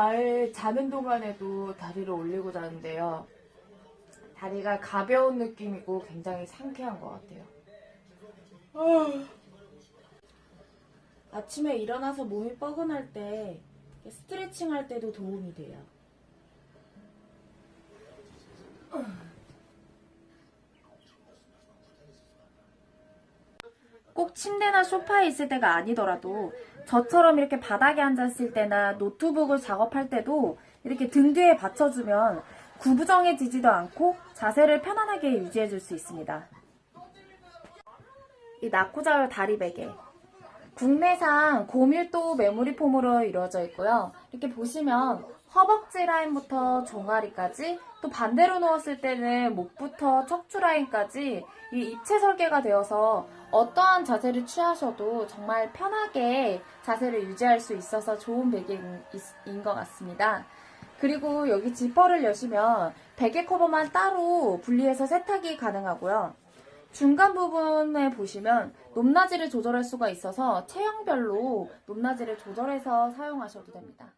아예 자는 동안에도 다리를 올리고 자는데요. 다리가 가벼운 느낌이고 굉장히 상쾌한 것 같아요. 아침에 일어나서 몸이 뻐근할 때 스트레칭 할 때도 도움이 돼요. 꼭 침대나 소파에 있을 때가 아니더라도 저처럼 이렇게 바닥에 앉았을 때나 노트북을 작업할 때도 이렇게 등 뒤에 받쳐주면 구부정해지지도 않고 자세를 편안하게 유지해 줄 수 있습니다. 이 나코자요 다리 베개. 국내산 고밀도 메모리 폼으로 이루어져 있고요. 이렇게 보시면 허벅지 라인부터 종아리까지 또 반대로 누웠을 때는 목부터 척추 라인까지 이 입체 설계가 되어서 어떠한 자세를 취하셔도 정말 편하게 자세를 유지할 수 있어서 좋은 베개인 것 같습니다. 그리고 여기 지퍼를 여시면 베개 커버만 따로 분리해서 세탁이 가능하고요. 중간 부분에 보시면 높낮이를 조절할 수가 있어서 체형별로 높낮이를 조절해서 사용하셔도 됩니다.